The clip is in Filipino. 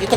ito